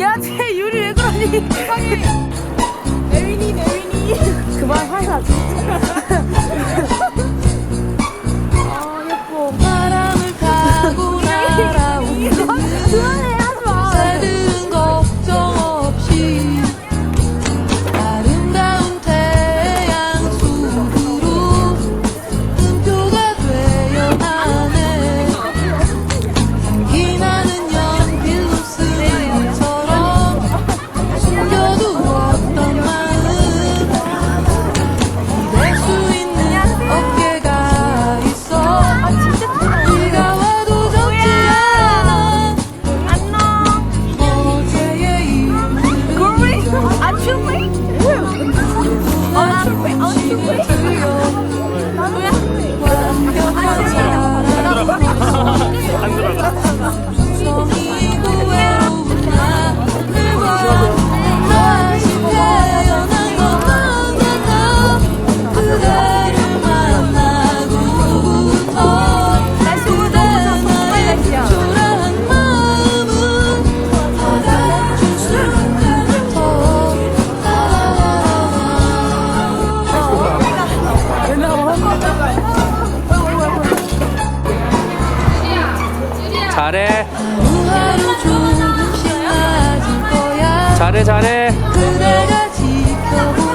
야, 쟤 유리 왜 그러니? 세상에. 에윈이 Wait. 잘해. 하루하루 조금씩 맞을 거야. 잘해 잘해. 그대가 지켜보